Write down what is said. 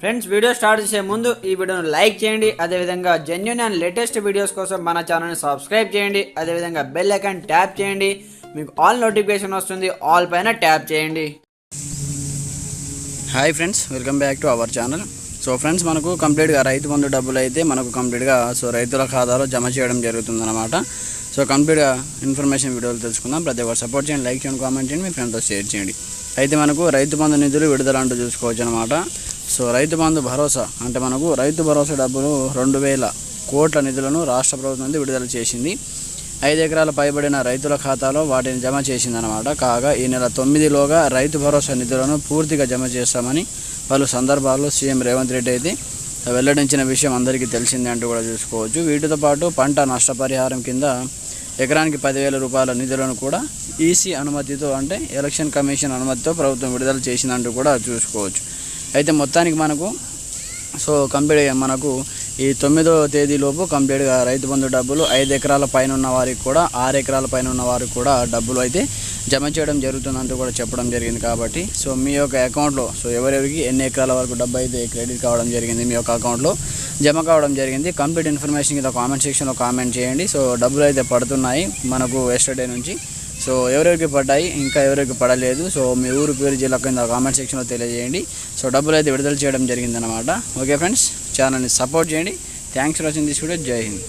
Friends video start చేసే ముందు ఈ వీడియోను లైక్ చేయండి. అదేవిధంగా జెన్యున్ అండ్ లేటెస్ట్ వీడియోస్ కోసం మన ఛానల్ని సబ్స్క్రైబ్ చేయండి. అదేవిధంగా బెల్ ఐకాన్ ట్యాప్ చేయండి. మీకు ఆల్ నోటిఫికేషన్ వస్తుంది. ఆల్ పైన ట్యాప్ చేయండి. Hi friends welcome back to our channel so friends మనకు కంప్లీట్గా రైతు బంధు డబ్బులు అయితే మనకు కంప్లీట్గా సో రైతుల ఖాతాలో జమ చేయడం జరుగుతుందన్నమాట. సో కంప్లీట్గా ఇన్ఫర్మేషన్ వీడియోలు తెలుసుకుందాం. ప్రతి ఒక్కరు సపోర్ట్ చేయండి లైక్ చేయండి కామెంట్ చేయండి మీ ఫ్రెండ్తో షేర్ చేయండి. అయితే మనకు రైతు బంధు నిధులు విడుదల అంటూ చూసుకోవచ్చు అనమాట సో రైతు బంధు భరోసా అంటే మనకు రైతు భరోసా డబ్బులు రెండు వేల కోట్ల నిధులను రాష్ట్ర ప్రభుత్వం నుండి విడుదల చేసింది. ఐదు ఎకరాల పైబడిన రైతుల ఖాతాలో వాటిని జమ చేసిందనమాట కాగా ఈ నెల తొమ్మిదిలోగా రైతు భరోసా నిధులను పూర్తిగా జమ చేస్తామని పలు సందర్భాల్లో సీఎం రేవంత్ రెడ్డి అయితే వెల్లడించిన విషయం అందరికీ తెలిసిందే అంటూ కూడా చూసుకోవచ్చు. వీటితో పాటు పంట నష్టపరిహారం కింద ఎకరానికి పదివేల రూపాయల నిధులను కూడా ఈసీ అనుమతితో అంటే ఎలక్షన్ కమిషన్ అనుమతితో ప్రభుత్వం విడుదల చేసిందంటూ కూడా చూసుకోవచ్చు. అయితే మొత్తానికి మనకు సో కంప్లీట్ మనకు ఈ తొమ్మిదో తేదీలోపు కంప్లీట్గా రైతు బంధు డబ్బులు ఐదు ఎకరాల పైన ఉన్న వారికి కూడా ఆరు ఎకరాల పైన ఉన్న వారికి కూడా డబ్బులు అయితే జమ చేయడం జరుగుతుందంటూ కూడా చెప్పడం జరిగింది కాబట్టి సో మీ యొక్క అకౌంట్లో సో ఎవరెవరికి ఎన్ని ఎకరాల వరకు డబ్బు అయితే క్రెడిట్ కావడం జరిగింది మీ యొక్క అకౌంట్లో జమ కావడం జరిగింది కంప్లీట్ ఇన్ఫర్మేషన్ కింద కామెంట్ సెక్షన్లో కామెంట్ చేయండి. సో డబ్బులు అయితే పడుతున్నాయి మనకు ఎస్టర్డే నుంచి. సో ఎవరెవరికి పడ్డాయి ఇంకా ఎవరికి పడలేదు. సో మీ ఊరు పేరు జిల్లా కింద కామెంట్ సెక్షన్లో తెలియజేయండి. సో డబ్బులు అయితే విడుదల చేయడం జరిగిందనమాట ఓకే ఫ్రెండ్స్ ఛానల్ని సపోర్ట్ చేయండి. Thanks for watching this video జై హింద్